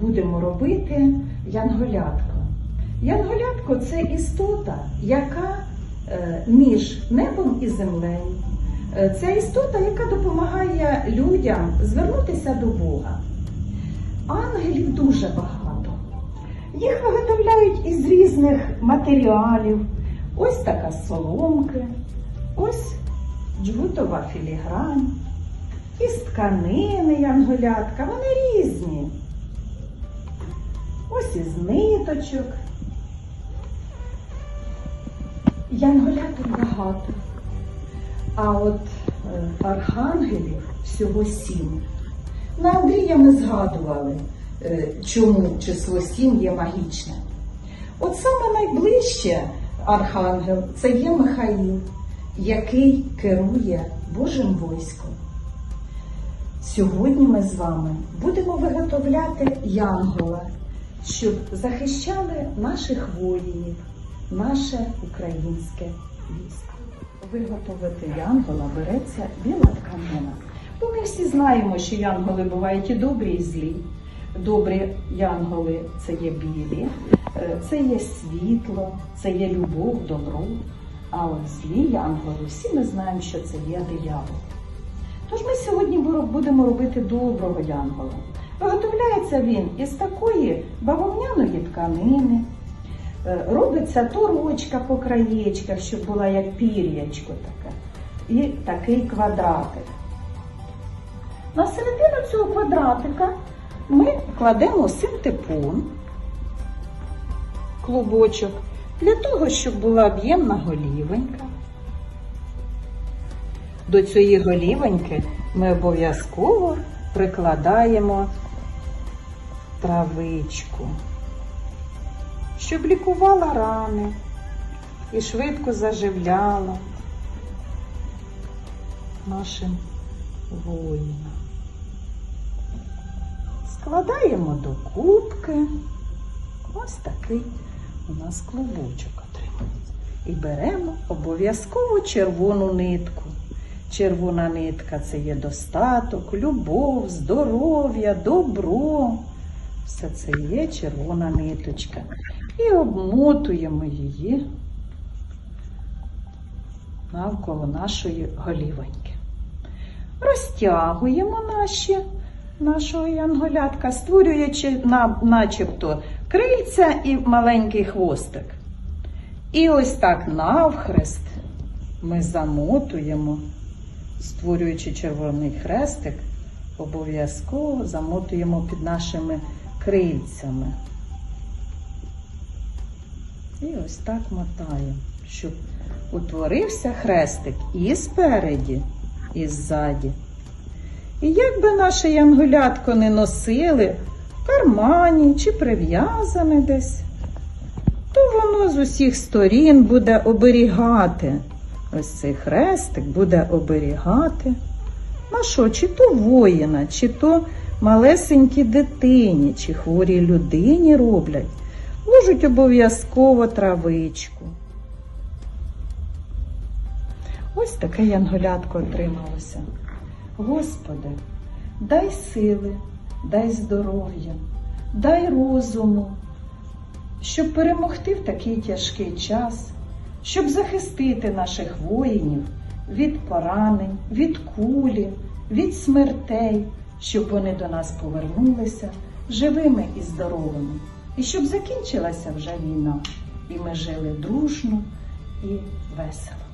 будемо робити янголятко. Янголятко це істота, яка е, між небом і землею. Е, Це істота, яка допомагає людям звернутися до Бога. Ангелів дуже багато. Їх виготовляють із різних матеріалів. Ось така соломки, ось джгутова філігрань, із тканини янголятка, вони різні. Ось із ниточок. Янголяток багато. А от е, архангелів всього сім. На Андрія ми згадували, е, чому число сім є магічне. От саме найближче архангел це є Михаїл, який керує Божим войском. Сьогодні ми з вами будемо виготовляти янгола, щоб захищали наших воїнів, наше українське військо. Виготовити янгола береться біла тканина. Бо ми всі знаємо, що янголи бувають і добрі, і злі. Добрі янголи це є білі, е, це є світло, це є любов, добро. А от злі янголи, всі ми знаємо, що це є диявол. Тож ми сьогодні бу- будемо робити доброго янгола. Виготовляється він із такої бавовняної тканини. Е, Робиться торочка по краєчках, щоб була як пір'ячко таке. І такий квадратик. На середину цього квадратика ми кладемо синтепон, клубочок, для того, щоб була об'ємна голівенька. До цієї голівеньки ми обов'язково прикладаємо травичку, щоб лікувала рани і швидко заживляла нашим воїнам. Складаємо до кубки. Ось такий у нас клубочок отримається. І беремо обов'язково червону нитку. Червона нитка це є достаток, любов, здоров'я, добро. Все це є червона ниточка. І обмотуємо її навколо нашої голівоньки. Розтягуємо наші, нашого янголятка, створюючи на, начебто крильця і маленький хвостик. І ось так навхрест ми замотуємо, створюючи червоний хрестик, обов'язково замотуємо під нашими крильцями. І ось так мотаємо, щоб утворився хрестик і спереді, і ззаді. І як би наше янголятко не носили в кармані чи прив'язане десь, то воно з усіх сторін буде оберігати. Ось цей хрестик буде оберігати. На що, чи то воїна, чи то малесенькій дитині, чи хворій людині роблять, ложуть обов'язково травичку. Ось таке янголятко отрималося. Господи, дай сили, дай здоров'я, дай розуму, щоб перемогти в такий тяжкий час, щоб захистити наших воїнів від поранень, від кулі, від смертей, щоб вони до нас повернулися живими і здоровими, і щоб закінчилася вже війна, і ми жили дружно і весело.